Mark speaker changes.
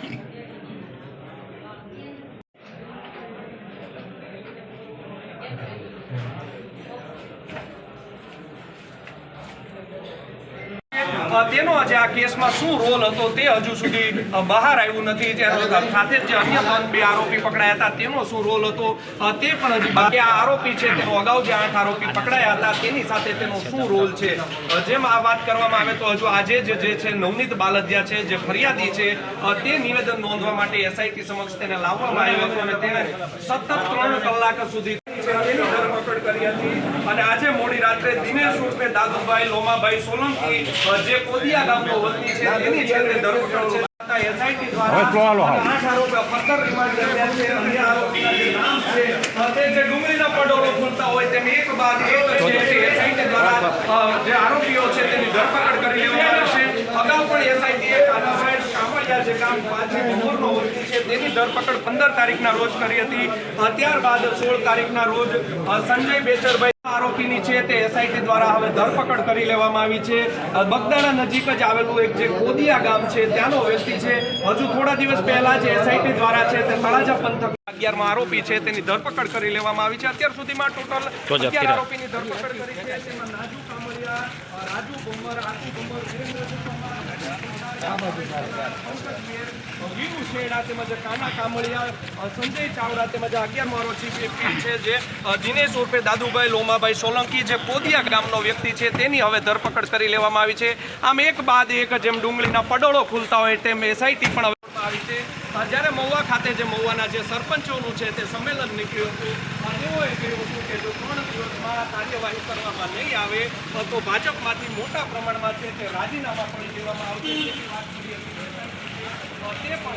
Speaker 1: Thank you. તેનો જે આ કેસમાં શું રોલ હતો તે હજુ સુધી બહાર આવ્યું નથી. જેનો સાથે જ અન્ય બે આરોપી પકડાયા હતા, તેનો શું રોલ હતો? તે પણ હજી બાકી આ આરોપી છે, તેનો અગાઉ જે આઠ આરોપી પકડાયા હતા, તેની સાથે તેનો શું રોલ છે? જેમ આ વાત કરવામાં આવે તો હજુ આજે જ છે નવનીત બાલદિયા છે, જે ફરિયાદી છે તે નિવેદન નોંધવા માટે એસઆઈટી સમક્ષ તેને લાવવામાં આવ્યો હતો અને તેને સતત ત્રણ કલાક સુધી તેની ધરપકડ કરી હતી અને આજે મોડી રાત્રે દિનેશ ઉર્ફે દાદુભાઈ લોમાભાઈ સોલંકી જે કોદિયા ગામનો વતની છે તેની છે તે ધરપકડ છે. એસઆઈટી દ્વારા આઠ આરોપીઓ ફર્ધર રિમાન્ડ કર્યા છે અન્ય આરોપીના જે નામ છે તે જે ડુંગળીના પડોળો ખુલતા હોય તેમ એક બાદ એક છે એસઆઈટી દ્વારા જે આરોપીઓ છે તેની ધરપકડ કરી લેવામાં આવશે અગાઉ પણ જે વતની છે તેની ધરપકડ પંદર તારીખના રોજ કરી હતી. ત્યારબાદ સોળ તારીખના રોજ સંજય બેચરભાઈ આરોપીની છે તે એસઆઈટી દ્વારા હવે ધરપકડ કરી લેવામાં આવી છે. બગદાણા નજીક જ આવેલું એક જે કોદિયા ગામ છે ત્યાંનો વ્યક્તિ છે. હજુ થોડા દિવસ પહેલા જે એસઆઈટી દ્વારા છે તે તળાજા પંથક અગિયારમાં આરોપી છે તેની ધરપકડ કરી લેવામાં આવી છે. અત્યાર સુધીમાં ટોટલ અગિયાર આરોપીની ધરપકડ કરી છે. તેમાં નાજુ કામળિયા રાજુ ભુમર આશુ ભુમર કાના કામળિયા સંજય ચાવડા તેમજ અગિયાર મારો ચીફ એપી છે જે દિનેશ ઉર્ફે દાદુભાઈ લોમાભાઈ સોલંકી જે પોદિયા ગામનો વ્યક્તિ છે તેની હવે ધરપકડ કરી લેવામાં આવી છે આમ એક બાદ એક જેમ ડુંગળીના પડોળો ખુલતા હોય તેમ એસઆઈટી પણ હવે આવી છે જ્યારે મહુવા ખાતે જે મહુવાના જે સરપંચોનું છે તે સંમેલન નીકળ્યું હતું તેઓએ કહ્યું હતું કે કાર્યવાહી કરવામાં નહીં આવે તો ભાજપમાંથી મોટા પ્રમાણમાં છે તે રાજીનામા પણ દેવામાં આવશે. તે પણ